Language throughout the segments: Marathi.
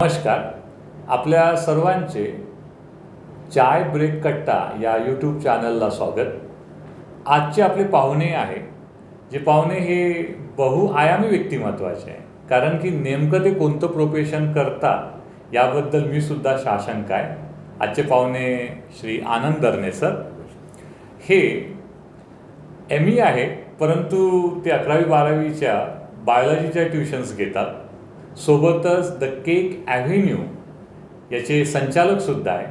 नमस्कार. आपल्या सर्वांचे चाय ब्रेक कट्टा या यूट्यूब चॅनलला स्वागत. आजचे आपले पाहुणे आहे जे पाहुणे हे बहुआयामी व्यक्तिमत्वाचे आहे. कारण की नेमकं ते कोणतं प्रोफेशन करतात याबद्दल मी सुद्धा शाशंक आहे. आजचे पाहुणे श्री आनंद दरणे सर हे एम ई आहे परंतु ते अकरावी बारावीच्या बायोलॉजीच्या ट्युशन्स घेतात. सोबतच द केक ॲव्हेन्यू याचे संचालकसुद्धा आहे.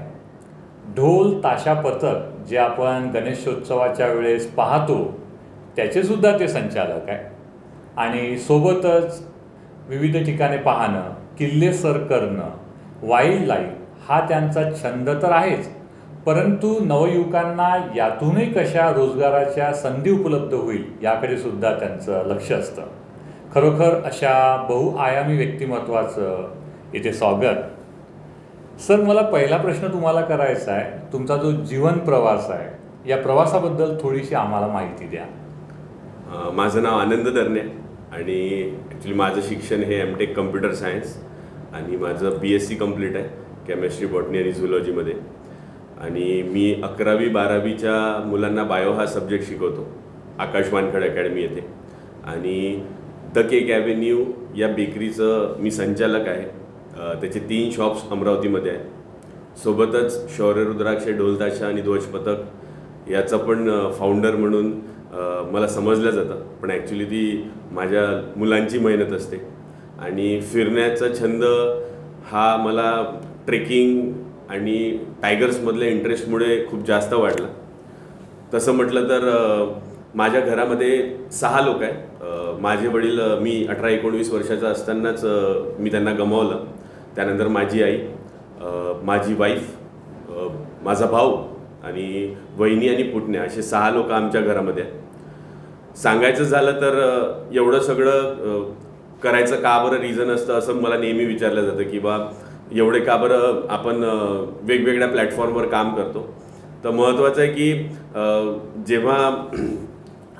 ढोल ताशा पथक जे आपण गणेशोत्सवाच्या वेळेस पाहतो त्याचेसुद्धा ते संचालक आहे. आणि सोबतच विविध ठिकाणे पाहणं किल्ले सर करणं वाईल्ड लाईफ हा त्यांचा छंद तर आहेच. परंतु नवयुवकांना यातूनही कशा रोजगाराच्या संधी उपलब्ध होईल याकडे सुद्धा त्यांचं लक्ष असतं. खरोखर अशा बहुआयामी व्यक्तिमत्वाचं इथे स्वागत. सर मला पहिला प्रश्न तुम्हाला करायचा आहे. तुमचा जो जीवन प्रवास आहे या प्रवासाबद्दल थोडीशी आम्हाला माहिती द्या. माझं नाव आनंद दरणे आणि ॲक्च्युली माझं शिक्षण हे एम टेक कम्प्युटर सायन्स आणि माझं बी एस सी कंप्लीट आहे केमिस्ट्री बॉटनी आणि झुलॉजीमध्ये आणि मी अकरावी बारावीच्या मुलांना बायो हा सब्जेक्ट शिकवतो आकाश वानखड अकॅडमी येथे. आणि द केक ॲव्हेन्यू या बेकरीचं मी संचालक आहे. त्याचे तीन शॉप्स अमरावतीमध्ये आहे सोबतच शौर्य रुद्राक्ष ढोलताशा आणि ध्वज पथक याचं पण फाउंडर म्हणून मला समजलं जातं. पण ॲक्च्युली ती माझ्या मुलांची मेहनत असते. आणि फिरण्याचा छंद हा मला ट्रेकिंग आणि टायगर्समधल्या इंटरेस्टमुळे खूप जास्त वाढला. तसं म्हटलं तर माझ्या घरामध्ये सहा लोक आहेत. माझे वडील मी अठरा एकोणवीस वर्षाचा असतानाच मी त्यांना गमावलं. त्यानंतर माझी आई माझी वाईफ माझा भाऊ आणि वहिनी आणि पुटण्या असे सहा लोक आमच्या घरामध्ये आहेत. सांगायचं झालं तर एवढं सगळं करायचं का बरं रिझन असतं असं मला नेहमी विचारलं जातं की बा एवढे का बरं आपण वेगवेगळ्या प्लॅटफॉर्मवर काम करतो? तर महत्त्वाचं आहे की जेव्हा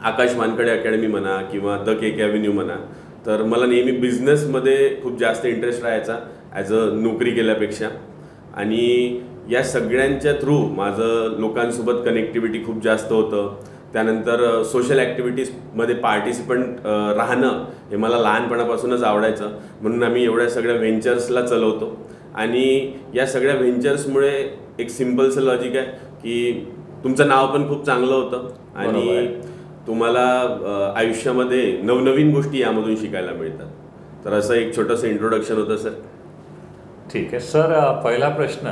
आकाश वानकडे अकॅडमी म्हणा किंवा द के ॲव्हेन्यू म्हणा तर मला नेहमी बिझनेसमध्ये खूप जास्त इंटरेस्ट राहायचा ॲज अ नोकरी केल्यापेक्षा. आणि या सगळ्यांच्या थ्रू माझं लोकांसोबत कनेक्टिव्हिटी खूप जास्त होतं. त्यानंतर सोशल ॲक्टिव्हिटीजमध्ये पार्टिसिपंट राहणं हे मला लहानपणापासूनच आवडायचं. म्हणून आम्ही एवढ्या सगळ्या व्हेंचर्सला चालवतो. आणि या सगळ्या व्हेंचर्समुळे एक सिम्पलचं लॉजिक आहे की तुमचं नाव पण खूप चांगलं होतं. आणि तुम्हाला आयुष्यामध्ये नवनवीन गोष्टी यामधून शिकायला मिळतात. तर असं एक छोटंसं इंट्रोडक्शन होतं सर ठीक आहे. सर पहिला प्रश्न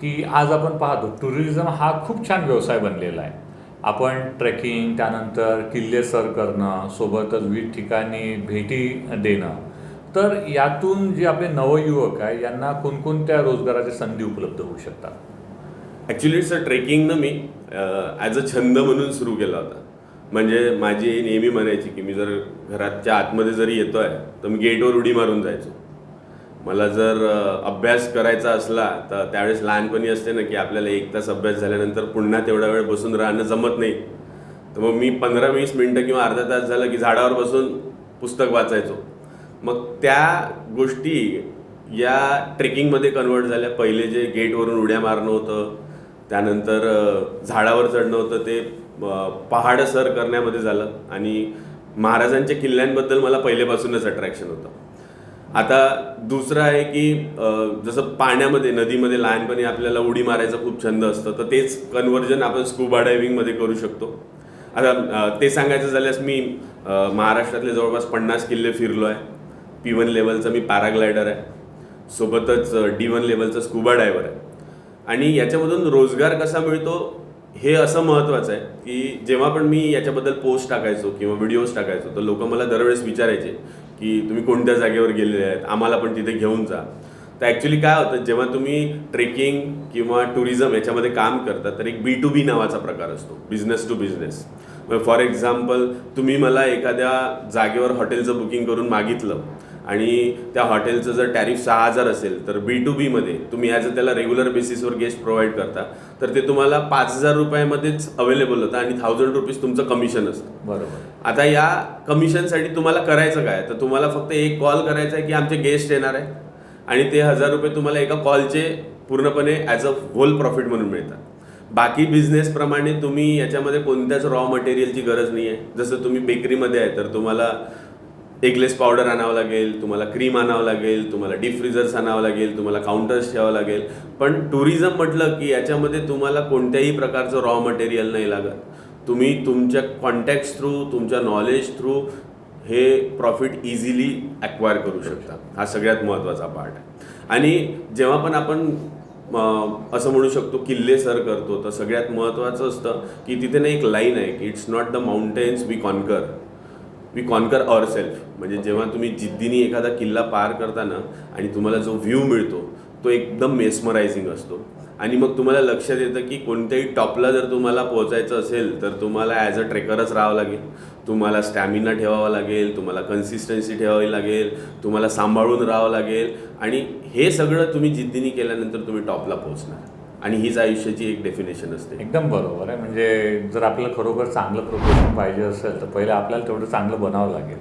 की आज आपण पाहतो टुरिझम हा खूप छान व्यवसाय बनलेला आहे. आपण ट्रेकिंग त्यानंतर किल्ले सर करणं सोबतच विविध ठिकाणी भेटी देणं. तर यातून जे आपले नवयुवक आहे यांना कोणकोणत्या रोजगाराच्या संधी उपलब्ध होऊ शकतात? ॲक्च्युली सर ट्रेकिंगनं मी ॲज अ छंद म्हणून सुरू केला होता. म्हणजे माझी आई नेहमी म्हणायची की मी जर घराच्या आतमध्ये जरी येतो आहे तर मी गेटवर उडी मारून जायचो. मला जर अभ्यास करायचा असला तर त्यावेळेस लहानपणी असते ना की आपल्याला एक तास अभ्यास झाल्यानंतर पुन्हा तेवढा वेळ बसून राहणं जमत नाही. तर मग मी पंधरा वीस मिनटं किंवा अर्धा तास झालं की झाडावर बसून पुस्तक वाचायचो. मग त्या गोष्टी या ट्रेकिंगमध्ये कन्वर्ट झाल्या. पहिले जे गेटवरून उड्या मारणं होतं त्यानंतर झाडावर चढणं होतं ते पहाड सर करण्यामध्ये झालं आणि महाराजांच्या किल्ल्यांबद्दल मला पहिल्यापासूनच अट्रॅक्शन होतं. आता दुसरं आहे की जसं पाण्यामध्ये नदीमध्ये लहानपणी आपल्याला उडी मारायचा खूप छंद असतं तर तेच कन्वर्जन आपण स्कुबा डायव्हिंगमध्ये करू शकतो. आता ते सांगायचं झाल्यास मी महाराष्ट्रातले जवळपास पन्नास किल्ले फिरलो आहे पी वन लेवलचा मी पॅराग्लायडर आहे. सोबतच डी वन लेवलचा स्कूबा डायव्हर आहे. आणि याच्यामधून रोजगार कसा मिळतो? हे असं महत्त्वाचं आहे की जेव्हा पण मी याच्याबद्दल पोस्ट टाकायचो किंवा व्हिडिओज टाकायचो तर लोक मला दरवेळेस विचारायचे की तुम्ही कोणत्या जागेवर गेलेले आहेत? आम्हाला पण तिथे घेऊन जा. तर ॲक्च्युली काय होतं जेव्हा तुम्ही ट्रेकिंग किंवा टुरिझम याच्यामध्ये काम करता तर एक बी टू बी नावाचा प्रकार असतो business to business for example तुम्ही मला एखाद्या जागेवर हॉटेलचं बुकिंग करून मागितलं आणि त्या हॉटेलचं जर टॅरिफ सहा हजार असेल तर बी टू बीमध्ये तुम्ही ॲज अ त्याला रेग्युलर बेसिसवर गेस्ट प्रोव्हाइड करता तर ते तुम्हाला पाच हजार रुपयामध्येच अवेलेबल होतं आणि थाउजंड रुपीज तुमचं कमिशन असतं. बरोबर. आता या कमिशनसाठी तुम्हाला करायचं काय? तर तुम्हाला फक्त एक कॉल करायचा आहे की आमचे गेस्ट येणार आहे आणि ते हजार रुपये तुम्हाला एका कॉलचे पूर्णपणे ॲज अ होल प्रॉफिट म्हणून मिळतात. बाकी बिझनेसप्रमाणे तुम्ही याच्यामध्ये कोणत्याच रॉ मटेरियलची गरज नाही आहे जसं तुम्ही बेकरीमध्ये आहे तर तुम्हाला एगलेस पावडर आणावं लागेल तुम्हाला क्रीम आणावं लागेल तुम्हाला डीप फ्रीजर्स आणावं लागेल तुम्हाला काउंटर्स ठेवावं लागेल. पण टुरिझम म्हटलं की याच्यामध्ये तुम्हाला कोणत्याही प्रकारचं रॉ मटेरियल नाही लागत. तुम्ही तुमच्या कॉन्टॅक्ट्स थ्रू तुमच्या नॉलेज थ्रू हे प्रॉफिट इझिली ॲक्वायर करू शकता. हा सगळ्यात महत्त्वाचा पार्ट आहे. आणि जेव्हा पण आपण असं म्हणू शकतो किल्ले सर करतो तर सगळ्यात महत्त्वाचं असतं की तिथे ना एक लाईन आहे की it's not the mountains we conquer we conquer our self म्हणजे जेव्हा तुम्ही जिद्दीने एखादा किल्ला पार करताना आणि तुम्हाला जो व्ह्यू मिळतो तो एकदम मेस्मरायझिंग असतो. आणि मग तुम्हाला लक्षात येतं की कोणत्याही टॉपला जर तुम्हाला पोहोचायचं असेल तर तुम्हाला ॲज अ ट्रेकरच राहावं लागेल. तुम्हाला स्टॅमिना ठेवावा लागेल तुम्हाला कन्सिस्टन्सी ठेवावी लागेल तुम्हाला सांभाळून राहावं लागेल. आणि हे सगळं तुम्ही जिद्दीने केल्यानंतर तुम्ही टॉपला पोहोचणार. आणि हीच आयुष्याची एक डेफिनेशन असते. एकदम बरोबर आहे. म्हणजे जर आपल्याला खरोखर चांगलं प्रोफेशन पाहिजे असेल तर पहिले आपल्याला तेवढं चांगलं बनावं लागेल.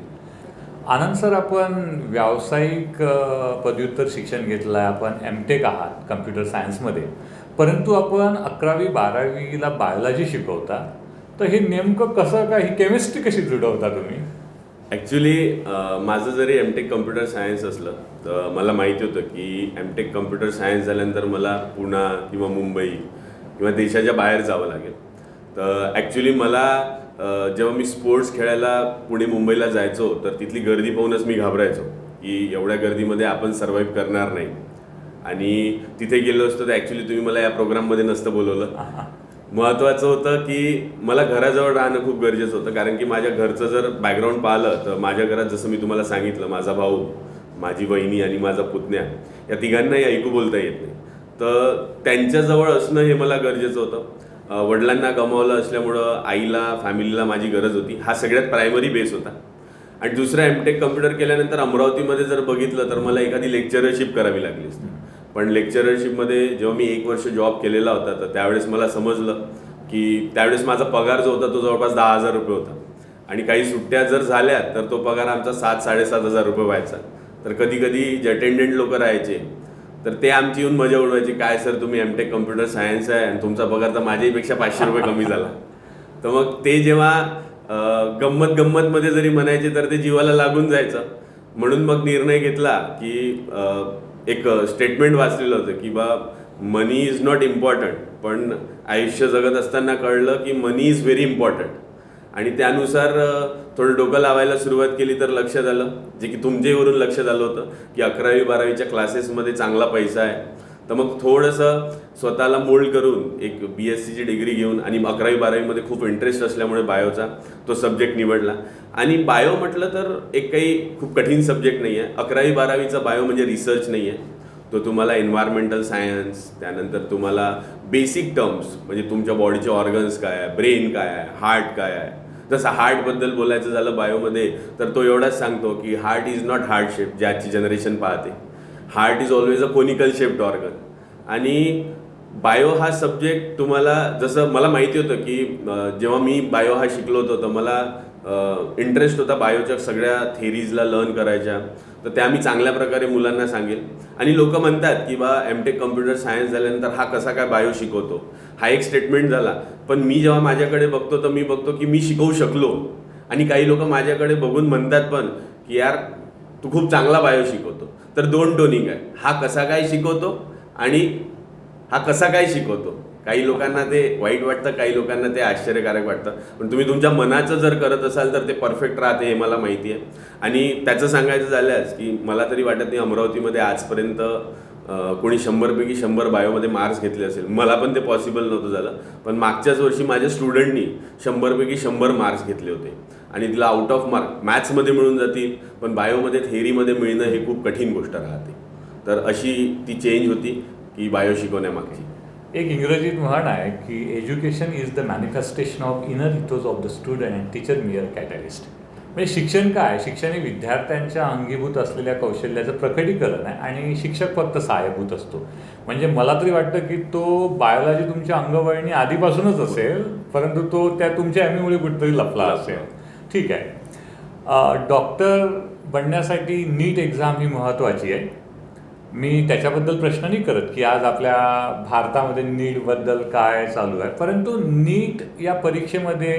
आनंद सर आपण व्यावसायिक पदव्युत्तर शिक्षण घेतलं आहे आपण एम टेक आहात कम्प्युटर सायन्समध्ये परंतु आपण अकरावी बारावीला बायोलॉजी शिकवता. तर हे नेमकं कसं काय ही केमिस्ट्री कशी जुडवता तुम्ही? ॲक्च्युली माझं जरी एम टेक कम्प्युटर सायन्स असलं तर मला माहिती होतं की एम टेक कम्प्युटर सायन्स झाल्यानंतर मला पुणा किंवा मुंबई किंवा देशाच्या बाहेर जावं लागेल. तर ॲक्च्युली मला जेव्हा मी स्पोर्ट्स खेळायला पुणे मुंबईला जायचो तर तिथली गर्दी पाहूनच मी घाबरायचो की एवढ्या गर्दीमध्ये आपण सर्वाईव्ह करणार नाही. आणि तिथे गेलो असतो तर ॲक्च्युली तुम्ही मला या प्रोग्राममध्ये नसतं बोलवलं. महत्वाचं होतं की मला घराजवळ राहणं खूप गरजेचं होतं. कारण की माझ्या घरचं जर बॅकग्राऊंड पाहिलं तर माझ्या घरात जसं मी तुम्हाला सांगितलं माझा भाऊ माझी बहिणी आणि माझा पुतण्या या तिघांनाही ऐकू बोलता येत नाही. तर त्यांच्याजवळ असणं हे मला गरजेचं होतं. वडिलांना गमावलं असल्यामुळं आईला फॅमिलीला माझी गरज होती. हा सगळ्यात प्रायमरी बेस होता. आणि दुसरा एमटेक कम्प्युटर केल्यानंतर अमरावतीमध्ये जर बघितलं तर मला एखादी लेक्चरशिप करावी लागली असती. पण लेक्चरशिपमध्ये जेव्हा मी एक वर्ष जॉब केलेला होता तर त्यावेळेस मला समजलं की त्यावेळेस माझा पगार जो होता तो जवळपास दहा हजार रुपये होता. आणि काही सुट्ट्या जर झाल्या तर तो पगार आमचा सात साडेसात हजार रुपये व्हायचा. तर कधी कधी जे अटेंडंट लोक राहायचे तर ते आमची येऊन मजा उडवायची काय सर तुम्ही एमटेक कम्प्युटर सायन्स आहे आणि तुमचा पगार तर माझ्याहीपेक्षा पाचशे रुपये कमी झाला. तर मग ते जेव्हा गंमत गंमतमध्ये जरी म्हणायचे तर ते जीवाला लागून जायचं. म्हणून मग निर्णय घेतला की एक स्टेटमेंट वाचलेलं होतं की बा मनी इज नॉट इम्पॉर्टंट पण आयुष्य जगत असताना कळलं की मनी इज व्हेरी इम्पॉर्टंट आणि त्यानुसार थोडं डोकं लावायला सुरुवात केली तर लक्षात आलं जे की तुमच्यावरून लक्षात आलं होतं की अकरावी बारावीच्या क्लासेसमध्ये चांगला पैसा आहे. तर मग थोडंसं स्वतःला मोल्ड करून एक बी एस सीची डिग्री घेऊन आणि अकरावी बारावीमध्ये खूप इंटरेस्ट असल्यामुळे बायोचा तो सब्जेक्ट निवडला. आणि बायो म्हटलं तर एक काही खूप कठीण सब्जेक्ट नाही आहे अकरावी बारावीचा बायो म्हणजे रिसर्च नाही आहे तो तुम्हाला एन्व्हायरमेंटल सायन्स त्यानंतर तुम्हाला बेसिक टर्म्स म्हणजे तुमच्या बॉडीचे ऑर्गन्स काय आहे ब्रेन काय आहे हार्ट काय आहे. जसं हार्टबद्दल बोलायचं झालं बायोमध्ये तर तो एवढाच सांगतो की heart is not heart shape ज्याची जनरेशन पाहते. Heart is always a conical shaped organ आणि बायो हा सब्जेक्ट तुम्हाला जसं मला माहिती होतं की जेव्हा मी बायो हा शिकलो होतो तर मला इंटरेस्ट होता बायोच्या सगळ्या थेरीजला लर्न करायच्या. तर त्या मी चांगल्या प्रकारे मुलांना सांगेल. आणि लोक म्हणतात की बा एम टेक कम्प्युटर सायन्स झाल्यानंतर हा कसा काय बायो शिकवतो? हा एक स्टेटमेंट झाला. पण मी जेव्हा माझ्याकडे बघतो तर मी बघतो की मी शिकवू शकलो. आणि काही लोक माझ्याकडे बघून म्हणतात पण की यार तू खूप चांगला बायो शिकवतो. तर दोन टोनिंग आहे. हा कसा काय शिकवतो आणि हा कसा काय शिकवतो? काही लोकांना ते वाईट वाटतं काही लोकांना ते आश्चर्यकारक वाटतं. पण तुम्ही तुमच्या मनाचं जर करत असाल तर ते परफेक्ट राहते हे मला माहिती आहे. आणि त्याचं सांगायचं झाल्यास की मला तरी वाटत नाही अमरावतीमध्ये आजपर्यंत कोणी शंभरपैकी शंभर बायोमध्ये मार्क्स घेतले असेल. मला पण ते पॉसिबल नव्हतं झालं. पण मागच्याच वर्षी माझ्या स्टुडंटनी शंभरपैकी शंभर मार्क्स घेतले होते. आणि तिला आउट ऑफ मार्क मॅथ्समध्ये मिळून जातील पण बायोमध्ये थेअरीमध्ये मिळणं हे खूप कठीण गोष्ट राहते. तर अशी ती चेंज होती की बायो शिकवण्यामागची. एक इंग्रजीत म्हण आहे की education is the manifestation of inner ethos of the student and teacher mere catalyst म्हणजे शिक्षण काय? शिक्षण हे विद्यार्थ्यांच्या अंगीभूत असलेल्या कौशल्याचं प्रकटीकरण आहे आणि शिक्षक फक्त सहाय्यभूत असतो. म्हणजे मला तरी वाटतं की तो बायोलॉजी तुमच्या अंगवळणी आधीपासूनच असेल परंतु तो त्या तुमच्या एमीमुळे कुठेतरी लपला असेल. ठीक आहे. डॉक्टर बनण्यासाठी नीट एक्झाम ही महत्त्वाची आहे. मी त्याच्याबद्दल प्रश्न नाही करत की आज आपल्या भारतामध्ये नीटबद्दल काय चालू आहे. परंतु नीट या परीक्षेमध्ये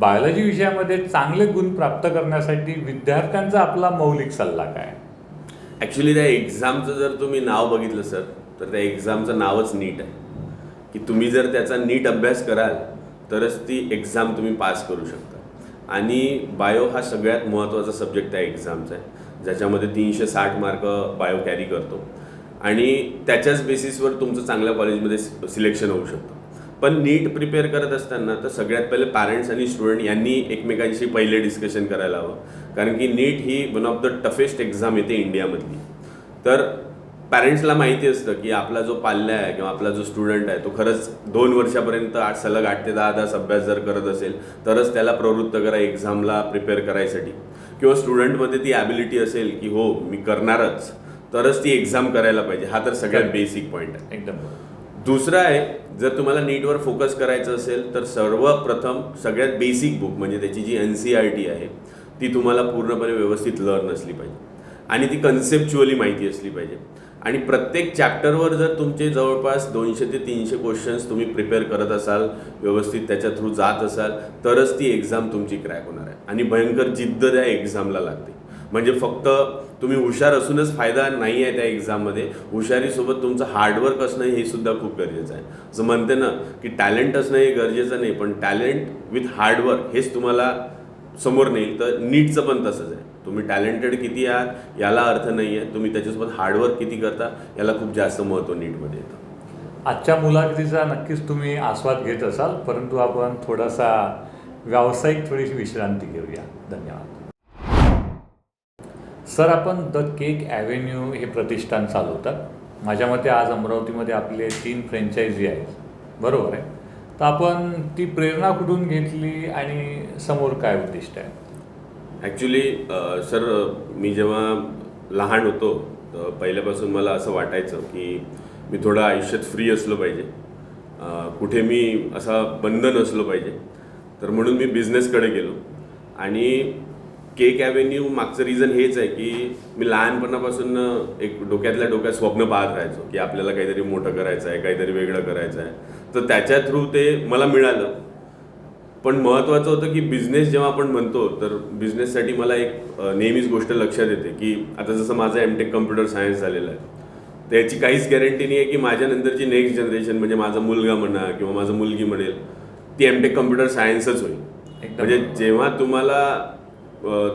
बायोलॉजी विषयामध्ये चांगले गुण प्राप्त करण्यासाठी विद्यार्थ्यांचा आपला मौलिक सल्ला काय? ॲक्च्युली त्या एक्झामचं जर तुम्ही नाव बघितलं सर तर त्या एक्झामचं नावच नीट आहे. की तुम्ही जर त्याचा नीट अभ्यास कराल तरच ती एक्झाम तुम्ही पास करू शकता. आणि बायो हा सगळ्यात महत्त्वाचा सब्जेक्ट त्या एक्झामचा आहे ज्याच्यामध्ये तीनशे साठ मार्क बायो कॅरी करतो. आणि त्याच्याच बेसिसवर तुमचं चांगल्या कॉलेजमध्ये सिलेक्शन होऊ शकतं. पण नीट प्रिपेअर करत असताना तर सगळ्यात पहिले पॅरेंट्स आणि स्टुडंट यांनी एकमेकांशी पहिले डिस्कशन करायला हवं. कारण की NEET he one of the toughest exam येते इंडियामधली तर पॅरेंट्सला माहिती असतं की आपला जो पाल्य आहे किंवा आपला जो स्टुडंट आहे तो खरंच दोन वर्षापर्यंत आठ सलग आठ ते दहा तास अभ्यास जर करत असेल तरच त्याला प्रवृत्त करा एक्झामला प्रिपेअर करायसाठी. किंवा स्टुडंटमध्ये ती ॲबिलिटी असेल की हो मी करणारच तरच ती एक्झाम करायला पाहिजे. हा तर सगळ्यात बेसिक पॉईंट आहे. एकदम दुसरं आहे जर तुम्हाला नीटवर फोकस करायचं असेल तर सर्वप्रथम सगळ्यात बेसिक बुक म्हणजे त्याची जी एन सी आर टी आहे ती तुम्हाला पूर्णपणे व्यवस्थित लर्न असली पाहिजे. आणि ती कन्सेप्च्युअली माहिती असली पाहिजे. आणि प्रत्येक चॅप्टरवर जर तुमचे जवळपास दोनशे ते तीनशे क्वेश्चन्स तुम्ही प्रिपेअर करत असाल व्यवस्थित त्याच्या थ्रू जात असाल तरच ती एक्झाम तुमची क्रॅक होणार आहे. आणि भयंकर जिद्द त्या एक्झामला लागते. म्हणजे फक्त तुम्ही हुशार असूनच फायदा नाही आहे त्या एक्झाममध्ये हुशारीसोबत तुमचं हार्डवर्क असणं हे सुद्धा खूप गरजेचं आहे. जसं म्हणते ना की टॅलेंट असणं हे गरजेचं नाही पण टॅलेंट विथ हार्डवर्क हेच तुम्हाला समोर नेईल तर नीटचं पण तसंच आहे. तुम्ही टॅलेंटेड किती आहात याला अर्थ नाही आहे तुम्ही त्याच्यासोबत हार्डवर्क किती करता याला खूप जास्त महत्त्व नीटमध्ये येतं. आजच्या मुलाखतीचा नक्कीच तुम्ही आस्वाद घेत असाल परंतु आपण थोडासा व्यावसायिक थोडीशी विश्रांती घेऊया. धन्यवाद. सर आपण द केक ॲव्हेन्यू हे प्रतिष्ठान चालवतात. माझ्या मते आज अमरावतीमध्ये आपले तीन फ्रँचायझी आहेत. बरोबर आहे? तर आपण ती प्रेरणा कुठून घेतली आणि समोर काय उद्दिष्ट आहे? ॲक्च्युली सर मी जेव्हा लहान होतो पहिल्यापासून मला असं वाटायचं की मी थोडं आयुष्यात फ्री असलो पाहिजे. कुठे मी असा बंधन असलो पाहिजे. तर म्हणून मी बिझनेसकडे गेलो. आणि केक ॲव्हेन्यू मागचं रिझन हेच आहे की मी लहानपणापासून एक डोक्यातल्या डोक्यात स्वप्न पाहत राहायचो की आपल्याला काहीतरी मोठं करायचं आहे काहीतरी वेगळं करायचं आहे तर त्याच्या थ्रू ते मला मिळालं. पण महत्त्वाचं होतं की बिझनेस जेव्हा आपण म्हणतो तर बिझनेससाठी मला एक नेहमीच गोष्ट लक्षात येते की आता जसं माझं एम टेक कम्प्युटर सायन्स झालेलं आहे त्याची काहीच गॅरंटी नाही आहे की माझ्यानंतरची नेक्स्ट जनरेशन म्हणजे माझा मुलगा म्हणा किंवा माझं मुलगी म्हणेल ती एम टेक कम्प्युटर सायन्सच होईल म्हणजे. जेव्हा तुम्हाला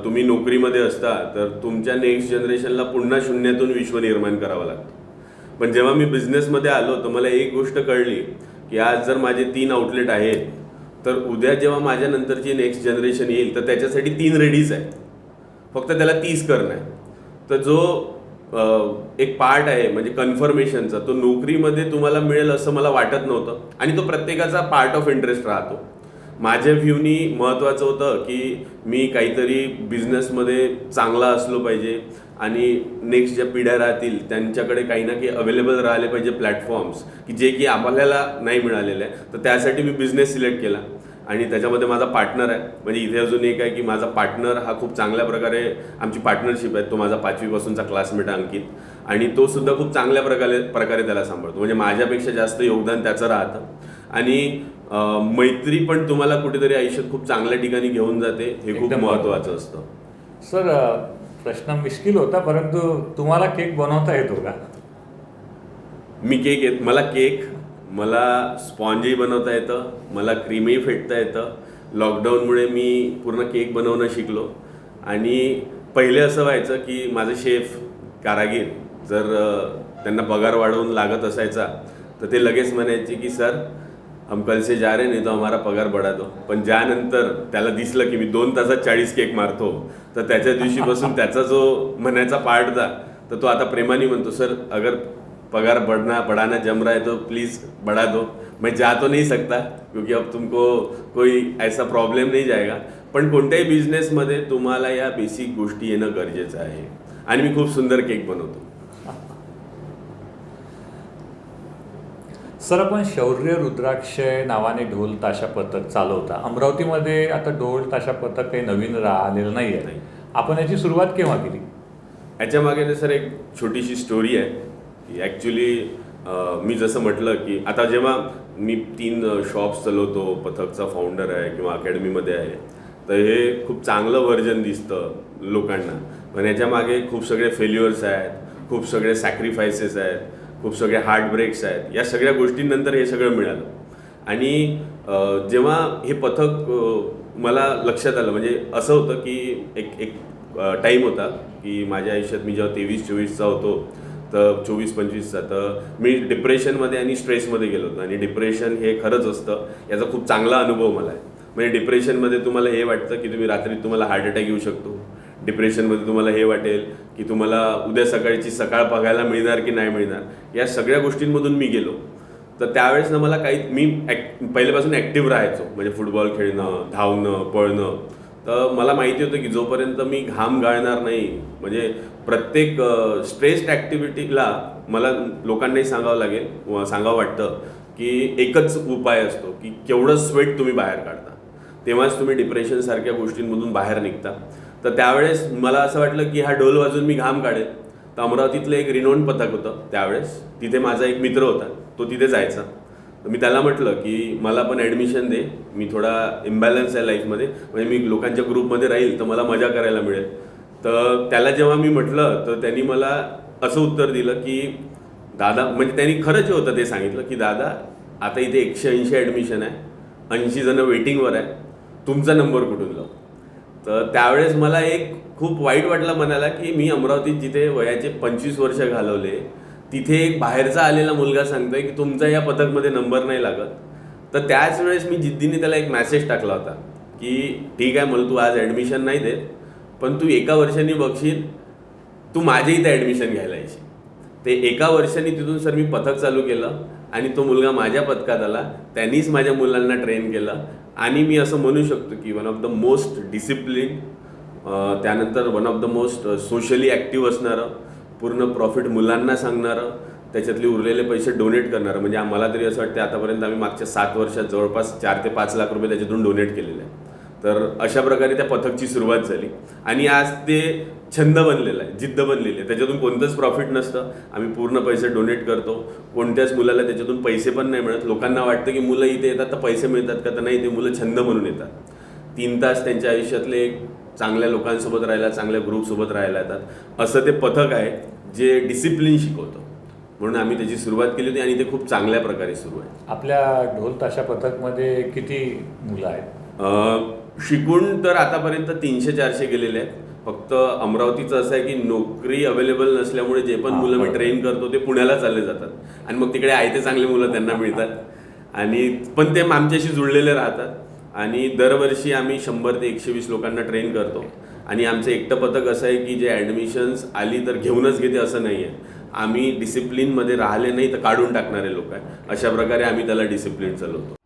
तुम्ही नोकरीमध्ये असता तर तुमच्या नेक्स्ट जनरेशनला पुन्हा शून्यातून विश्व निर्माण करावं लागतं पण जेव्हा मी बिझनेसमध्ये आलो तर मला एक गोष्ट कळली की आज जर माझे तीन आउटलेट आहेत तर उद्या जेव्हा माझ्या नंतरची नेक्स्ट जनरेशन येईल तर त्याच्यासाठी तीन रेडीज आहेत. फक्त त्याला तीस करणं आहे. तर जो एक पार्ट आहे म्हणजे कन्फर्मेशनचा तो नोकरीमध्ये तुम्हाला मिळेल असं मला वाटत नव्हतं. आणि तो प्रत्येकाचा पार्ट ऑफ इंटरेस्ट राहतो. माझ्या व्ह्यूनी महत्त्वाचं होतं की मी काहीतरी बिझनेसमध्ये चांगला असलो पाहिजे आणि नेक्स्ट ज्या पिढ्या राहतील त्यांच्याकडे काही ना काही अवेलेबल राहिले पाहिजे प्लॅटफॉर्म्स की जे की आपल्याला नाही मिळालेले. आहे तर त्यासाठी मी बिझनेस सिलेक्ट केला. आणि त्याच्यामध्ये माझा पार्टनर आहे. म्हणजे इथे अजून एक आहे की माझा पार्टनर हा खूप चांगल्या प्रकारे आमची पार्टनरशिप आहे. तो माझा पाचवीपासूनचा क्लासमेट आहे अंकित. आणि तो सुद्धा खूप चांगल्या प्रकारे प्रकारे त्याला सांभाळतो. म्हणजे माझ्यापेक्षा जास्त योगदान त्याचं राहतं. आणि मैत्री पण तुम्हाला कुठेतरी आयुष्यात खूप चांगल्या ठिकाणी घेऊन जाते. हे खूप महत्त्वाचं असतं. सर प्रश्न मिश्किल होता परंतु तुम्हाला केक बनवता येतो का? मी केक येत मला केक मला स्पॉन्जही बनवता येतं मला क्रीमही फेटता येतं. लॉकडाऊनमुळे मी पूर्ण केक बनवणं शिकलो. आणि पहिले असं व्हायचं की माझे शेफ कारागीर जर त्यांना पगार वाढवून लागत असायचा तर ते लगेच म्हणायचे की सर हम कल से जा रहे नहीं तो हमारा पगार बढ़ा दो. पण ज्यानंतर त्याला दिसलं की मी दोन तासात चाळीस केक मारतो तर त्याच्या दिवशीपासून त्याचा जो म्हणायचा पार्ट था तर तो आता प्रेमाने म्हणतो सर अगर पगार बढ़ना बढ़ाना जम रहा है तो प्लीज़ बढ़ा दो। मैं जा तो नहीं सकता क्योंकि अब तुमको कोई ऐसा प्रॉब्लेम नहीं जाएगा। पण कोणत्याही बिझनेसमध्ये तुम्हाला या बेसिक गोष्टी येणं गरजेचं आहे. आणि मी खूप सुंदर केक बनवतो. सर आपण शौर्य रुद्राक्ष नावाने ढोल ताशा पथक चालवता. अमरावतीमध्ये आता ढोल ताशा पथक काही नवीन राहिलेलं नाही आहे नाही. आपण याची सुरुवात केव्हा केली? याच्या मागे सर एक छोटीशी स्टोरी आहे. ॲक्च्युली मी जसं म्हटलं की आता जेव्हा मी तीन शॉप्स चालवतो पथकचा फाउंडर आहे किंवा अकॅडमीमध्ये आहे तर हे खूप चांगलं व्हर्जन दिसतं लोकांना. पण याच्या मागे खूप सगळे फेल्युअर्स आहेत खूप सगळे सॅक्रिफायसेस आहेत खूप सगळे हार्टब्रेक्स आहेत. या सगळ्या गोष्टींनंतर हे सगळं मिळालं. आणि जेव्हा हे पथक मला लक्षात आलं म्हणजे असं होतं की एक एक टाईम होता की माझ्या आयुष्यात मी जेव्हा तेवीस चोवीसचा होतो तर चोवीस पंचवीसचा तर मी डिप्रेशनमध्ये आणि स्ट्रेसमध्ये गेलो होतो. आणि डिप्रेशन हे खरंच असतं. याचा खूप चांगला अनुभव मला आहे. म्हणजे डिप्रेशनमध्ये तुम्हाला हे वाटतं की तुम्ही रात्री तुम्हाला हार्ट अटॅक येऊ शकतो. डिप्रेशनमध्ये तुम्हाला हे वाटेल की तुम्हाला उद्या सकाळची सकाळ बघायला मिळणार की नाही मिळणार. या सगळ्या गोष्टींमधून मी गेलो. तर त्यावेळेस ना मला काही मी ॲक् पहिल्यापासून ॲक्टिव्ह राहायचो. म्हणजे फुटबॉल खेळणं धावणं पळणं. तर मला माहिती होतं की जोपर्यंत मी घाम गाळणार नाही म्हणजे प्रत्येक स्ट्रेस्ड ॲक्टिव्हिटीला मला लोकांनाही सांगावं लागेल सांगावं वाटतं की एकच उपाय असतो की केवढं स्वेट तुम्ही बाहेर काढता. तेव्हाच तुम्ही डिप्रेशनसारख्या गोष्टींमधून बाहेर निघता. तर त्यावेळेस मला असं वाटलं की हा ढोल वाजून मी घाम काढेल. तर अमरावतीतलं एक रिनोन पथक होतं त्यावेळेस. तिथे माझा एक मित्र होता तो तिथे जायचा. तर मी त्याला म्हटलं की मला पण ॲडमिशन दे मी थोडा इम्बॅलन्स आहे लाईफमध्ये म्हणजे मी लोकांच्या ग्रुपमध्ये राहील तर मला मजा करायला मिळेल. तर त्याला जेव्हा मी म्हटलं तर त्यांनी मला असं उत्तर दिलं की दादा म्हणजे त्यांनी खरं जे होतं ते सांगितलं की दादा आता इथे एकशे ऐंशी ॲडमिशन आहे ऐंशी जणं वेटिंगवर आहे तुमचा नंबर कुठून लावू? तर त्यावेळेस मला एक खूप वाईट वाटलं म्हणाला की मी अमरावतीत जिथे वयाचे पंचवीस वर्ष घालवले तिथे एक बाहेरचा आलेला मुलगा सांगतोय की तुमचा या पथकमध्ये नंबर नाही लागत. तर त्याच वेळेस मी जिद्दीने त्याला एक मॅसेज टाकला होता की ठीक आहे मला तू आज ॲडमिशन नाही देत पण तू एका वर्षांनी बघशील तू माझ्या इथे ॲडमिशन घ्यायला येशील. ते एका वर्षाने तिथून सर मी पथक चालू केलं आणि तो मुलगा माझ्या पथकात आला त्यांनीच माझ्या मुलांना ट्रेन केलं आणि मी असं म्हणू शकतो की one of the most discipline त्यानंतर one of the most socially active असणारं पूर्ण प्रॉफिट मुलांना सांगणारं त्याच्यातले उरलेले पैसे डोनेट करणारं. म्हणजे आम्हाला तरी असं वाटतं आतापर्यंत आम्ही मागच्या सात वर्षात जवळपास चार ते पाच लाख रुपये त्याच्यातून डोनेट केलेले आहे तर अशा प्रकारे त्या पथकची सुरुवात झाली. आणि आज ते छंद बनलेला आहे जिद्द बनलेली आहे. त्याच्यातून कोणतंच प्रॉफिट नसतं. आम्ही पूर्ण पैसे डोनेट करतो. कोणत्याच मुलाला त्याच्यातून पैसे पण नाही मिळत. लोकांना वाटतं की मुलं इथे येतात तर पैसे मिळतात का? तर नाही ते मुलं छंद म्हणून येतात. तीन तास त्यांच्या आयुष्यातले चांगल्या लोकांसोबत राहायला चांगल्या ग्रुपसोबत राहायला येतात असं ते पथक आहे जे डिसिप्लिन शिकवतं. म्हणून आम्ही त्याची सुरुवात केली होती आणि ते खूप चांगल्या प्रकारे सुरू आहे. आपल्या ढोल ताशा पथकमध्ये किती मुलं आहेत? शिकून तर आतापर्यंत तीनशे चारशे गेलेले आहेत. फक्त अमरावतीचं असं आहे की नोकरी अवेलेबल नसल्यामुळे जे पण मुलं मी. ट्रेन करतो ते पुण्याला चालले जातात. आणि मग तिकडे आयते चांगले मुलं त्यांना मिळतात. आणि पण ते आमच्याशी जुळलेले राहतात. आणि दरवर्षी आम्ही शंभर ते एकशे वीस लोकांना ट्रेन करतो. आणि आमचं एकटं पथक असं आहे की जे ॲडमिशन्स आली तर घेऊनच घेते असं नाही आहे. आम्ही डिसिप्लिनमध्ये राहिले नाही तर काढून टाकणारे लोक आहे. अशा प्रकारे आम्ही त्याला डिसिप्लिन चालवतो.